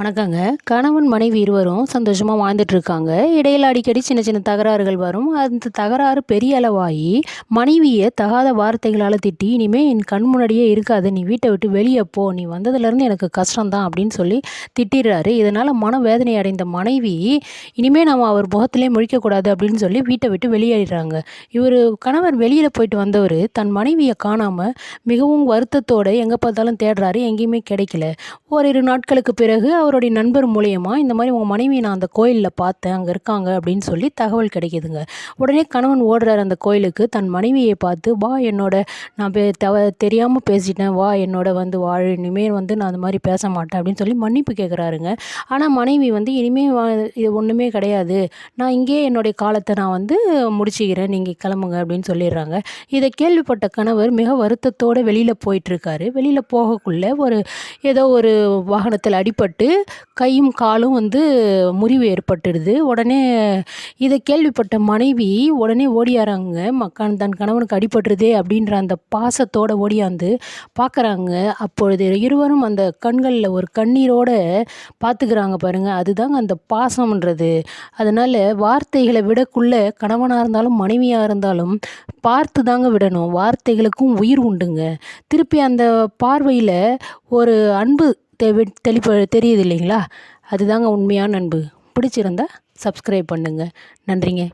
வணக்கங்க. கணவன் மனைவி இருவரும் சந்தோஷமாக வாழ்ந்துட்டுருக்காங்க இடையில் அடிக்கடி சின்ன சின்ன தகராறுகள் வரும். அந்த தகராறு பெரிய அளவாகி மனைவியை தகாத வார்த்தைகளால் திட்டி இனிமேல் என் கண் முன்னாடியே இருக்காது. நீ வீட்டை விட்டு வெளியே போ. நீ வந்ததுலேருந்து எனக்கு கஷ்டம்தான் அப்படின்னு சொல்லி திட்டிடுறாரு. இதனால் மனவேதனை அடைந்த மனைவி இனிமேல் நம்ம அவர் முகத்திலே முழிக்கக்கூடாது அப்படின்னு சொல்லி வீட்டை விட்டு வெளியேறிடுறாங்க. இவர் கணவர் வெளியில் போயிட்டு வந்தவர் தன் மனைவியை காணாமல் மிகவும் வருத்தத்தோடு எங்கே பார்த்தாலும் தேடுறாரு. எங்கேயுமே கிடைக்கல. ஓரிரு நாட்களுக்கு பிறகு அவர் அவருடைய நண்பர் மூலயமா இந்த மாதிரி உங்கள் மனைவியை நான் அந்த கோயிலில் பார்த்தேன் அங்கே இருக்காங்க அப்படின்னு சொல்லி தகவல் கிடைக்குதுங்க. உடனே கணவன் ஓடுறார் அந்த கோயிலுக்கு. தன் மனைவியை பார்த்து வா என்னோட நான் பே தவ தெரியாமல் பேசிட்டேன். வா என்னோட வந்து வாழ் இனிமேல் வந்து நான் அந்த மாதிரி பேச மாட்டேன். அப்படின்னு சொல்லி மன்னிப்பு கேட்குறாருங்க ஆனால் மனைவி வந்து இனிமேல் வா இது ஒன்றுமே கிடையாது. நான் இங்கேயே என்னுடைய காலத்தை நான் வந்து முடிச்சுக்கிறேன். நீங்கள் கிளம்புங்க. அப்படின்னு சொல்லிடுறாங்க. இதை கேள்விப்பட்ட கணவர் மிக வருத்தத்தோடு வெளியில் போயிட்டுருக்காரு வெளியில் போகக்குள்ளே ஒரு ஏதோ ஒரு வாகனத்தில் அடிபட்டு கையும் காலும் வந்து முறிவு ஏற்பட்டுடுது. உடனே இதை கேள்விப்பட்ட மனைவி உடனே ஓடியாராங்க. மக்கான் தன் கணவனுக்கு அடிபட்டுருதே அப்படின்ற அந்த பாசத்தோட ஓடியாந்து பார்க்குறாங்க அப்பொழுது இருவரும் அந்த கண்களில் ஒரு கண்ணீரோடு பார்த்துக்கிறாங்க பாருங்கள் அதுதாங்க அந்த பாசம்ன்றது. அதனால் வார்த்தைகளை விடக்குள்ளே கணவனாக இருந்தாலும் மனைவியாக இருந்தாலும் பார்த்து தாங்க விடணும். வார்த்தைகளுக்கும் உயிர் உண்டுங்க. திருப்பி அந்த பார்வையில் ஒரு அன்பு தெவி தெளிப்ப தெரியுது இல்லைங்களா அதுதாங்க உண்மையான அன்பு. பிடிச்சிருந்தா சப்ஸ்கிரைப் பண்ணுங்கள் நன்றிங்க.